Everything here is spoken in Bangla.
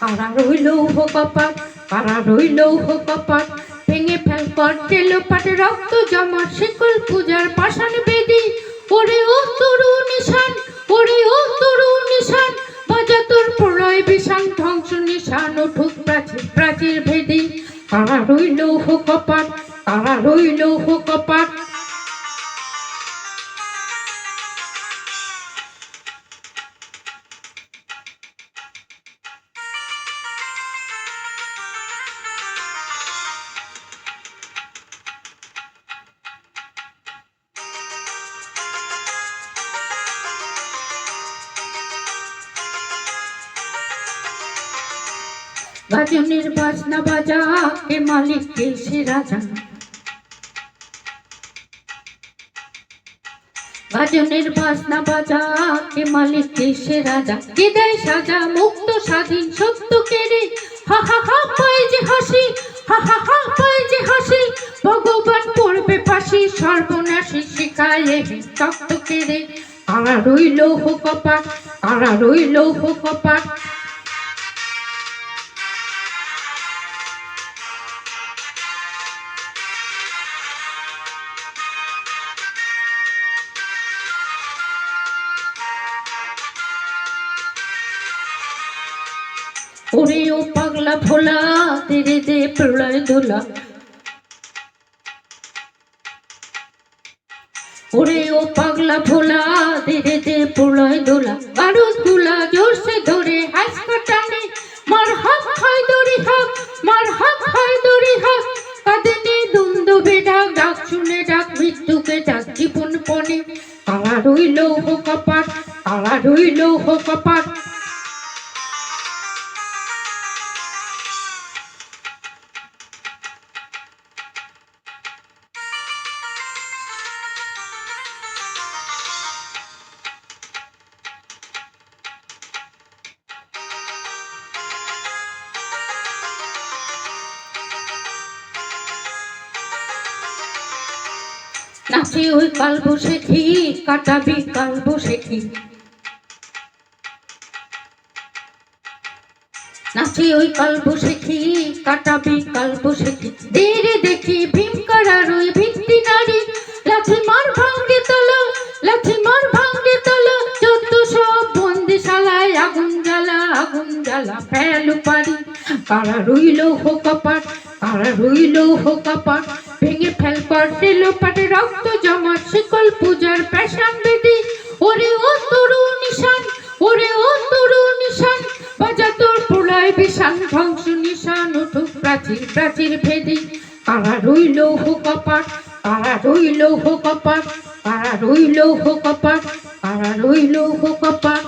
কারা রইল হো কপাট কারা রইল হো কপাট। ভেঙে ফেল কর তেল পাটে রক্ত জমা, শিকল পূজার পাষাণ বেদি। ওরে ও তরু নিশান ওরে ও তরু নিশান বাজা তোর প্রলয় বিষাণ ধ্বংস নিশান, উঠুক প্রাচীর প্রাচীর ভেদি। কারা রইল হো কপাট কারা রইল হো কপাট। গাজনের বাজনা বাজা কে মালিক কে সে রাজা গাজনের বাজনা বাজা কে মালিক কে সে রাজা কে দেয় সাজা, মুক্ত, স্বাধীন, সত্য কেড়ে। হা হা হা, পায় যে হাসি। হা হা হা, পায় যে হাসি। ভগবান পড়বে ফাঁসি, সর্বনাশী শিখায় তক্ত রে কারা রইল হো কপাট কারা রইল হো কপাট। ওরে পাগলা ভোলা, তেরে দে প্রলয় দোলা। ওরে ও পাগলা ভোলা, তেরে দে প্রলয় দোলা। বারুদগুলা জোরসে ধরে হাসকা টানে মার হাত হয় দড়ি হাত, মার হাত হয় দড়ি হাত। কাঁদে দুন্দ বেডাক ডাক শুনে ডাক মৃত্যুকে ডাক জীবন পনে কালা রইল হো কপাট কালা রইল হো কপাট। নাচে ওই কাল বসেছি কাটাবি কাল বসেছি নাচে ওই কাল বসেছি কাটাবি কাল বসেছি দেরে দেখি ভীম করার ওই ভিত্তি নারী। লাঠি মার ভাঙ্গে তলো, লাঠি মার ভাঙ্গে তলো। চোদ্দ সব বন্দিশালায় আগুন জ্বালা আগুন জ্বালা ফেলু পারি কারা রইল হো কপাট, কারা রইল হো কপাট প্রলয় বিষান ধ্বংস নিশান উঠুক প্রাচীর প্রাচীর ভেদি। তারা রইল হো কপাট, তারা রইল হো কপাট, তারা রইল হো কপাট, তারা রইল হো কপাট।